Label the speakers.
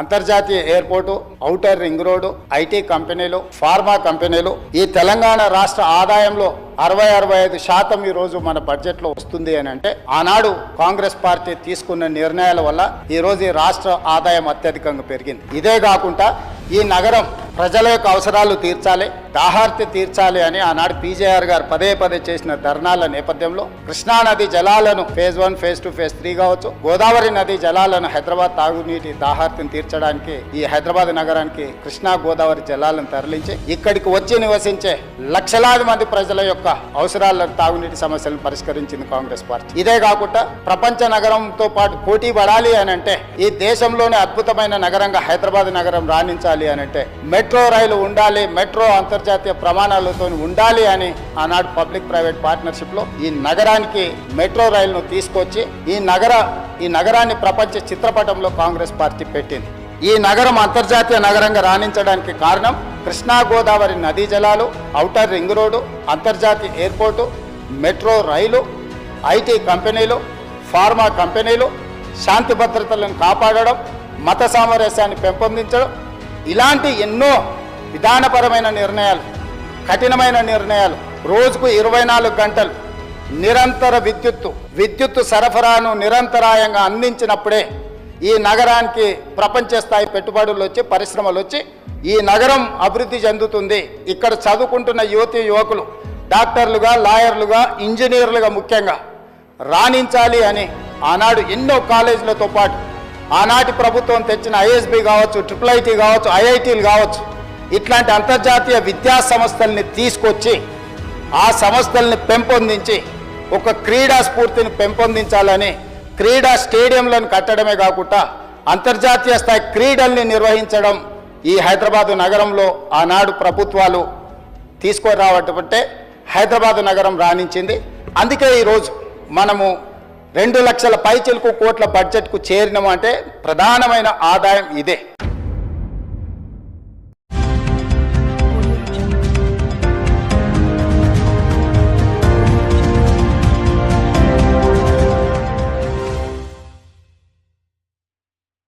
Speaker 1: అంతర్జాతీయ airport outer ring road IT కంపెనీలు pharma కంపెనీలు ఈ తెలంగాణ రాష్ట్ర ఆదాయంలో అరవై అరవై ఐదు శాతం ఈ రోజు మన బడ్జెట్లో వస్తుంది అని అంటే ఆనాడు కాంగ్రెస్ పార్టీ తీసుకున్న నిర్ణయాల వల్ల ఈరోజు ఈ రాష్ట్ర ఆదాయం అత్యధికంగా పెరిగింది. ఇదే కాకుండా ఈ నగరం ప్రజల యొక్క అవసరాలు తీర్చాలి దాహార్తి తీర్చాలి అని ఆనాడు పీజేఆర్ గారు పదే పదే చేసిన ధర్నాల నేపథ్యంలో కృష్ణా నది జలాలను phase one phase two phase three కావచ్చు గోదావరి నది జలాలను హైదరాబాద్ తాగునీటి దాహార్తిని తీర్చడానికి ఈ హైదరాబాద్ నగరానికి కృష్ణా గోదావరి జలాలను తరలించి ఇక్కడికి వచ్చి నివసించే లక్షలాది మంది ప్రజల యొక్క అవసరాలను తాగునీటి సమస్యలను పరిష్కరించింది కాంగ్రెస్ పార్టీ. ఇదే కాకుండా ప్రపంచ నగరంతో పాటు పోటీ పడాలి అని అంటే ఈ దేశంలోనే అద్భుతమైన నగరంగా హైదరాబాద్ నగరం రాణించాలి అని అంటే మెట్ మెట్రో రైలు ఉండాలి మెట్రో అంతర్జాతీయ ప్రమాణాలతో ఉండాలి అని ఆనాడు పబ్లిక్ ప్రైవేట్ పార్ట్నర్షిప్లో ఈ నగరానికి మెట్రో రైలును తీసుకొచ్చి ఈ నగర ఈ నగరాన్ని ప్రపంచ చిత్రపటంలో కాంగ్రెస్ పార్టీ పెట్టింది. ఈ నగరం అంతర్జాతీయ నగరంగా రాణించడానికి కారణం కృష్ణా గోదావరి నదీ జలాలు ఔటర్ రింగ్ రోడ్డు అంతర్జాతీయ ఎయిర్పోర్టు మెట్రో రైలు ఐటీ కంపెనీలు ఫార్మా కంపెనీలు శాంతి భద్రతలను కాపాడడం మత సామరస్యాన్ని పెంపొందించడం ఇలాంటి ఎన్నో విధానపరమైన నిర్ణయాలు కఠినమైన నిర్ణయాలు రోజుకు ఇరవై నాలుగు గంటలు నిరంతర విద్యుత్తు విద్యుత్తు సరఫరాను నిరంతరాయంగా అందించినప్పుడే ఈ నగరానికి ప్రపంచ స్థాయి పెట్టుబడులు వచ్చి పరిశ్రమలు వచ్చి ఈ నగరం అభివృద్ధి చెందుతుంది. ఇక్కడ చదువుకుంటున్న యువతి యువకులు డాక్టర్లుగా లాయర్లుగా ఇంజనీర్లుగా ముఖ్యంగా రాణించాలి అని ఆనాడు ఎన్నో కాలేజీలతో పాటు ఆనాటి ప్రభుత్వం తెచ్చిన ఐఎస్బి కావచ్చు ట్రిపుల్ ఐటీ కావచ్చు ఐఐటీలు కావచ్చు ఇట్లాంటి అంతర్జాతీయ విద్యా సంస్థల్ని తీసుకొచ్చి ఆ సంస్థల్ని పెంపొందించి ఒక క్రీడా స్ఫూర్తిని పెంపొందించాలని క్రీడా స్టేడియంలను కట్టడమే కాకుండా అంతర్జాతీయ స్థాయి క్రీడల్ని నిర్వహించడం ఈ హైదరాబాదు నగరంలో ఆనాడు ప్రభుత్వాలు తీసుకొని రావటం అంటే నగరం రాణించింది. అందుకే ఈరోజు మనము రెండు లక్షల పైచిలకు కోట్ల బడ్జెట్కు చేరినమంటే ప్రధానమైన ఆదాయం ఇదే.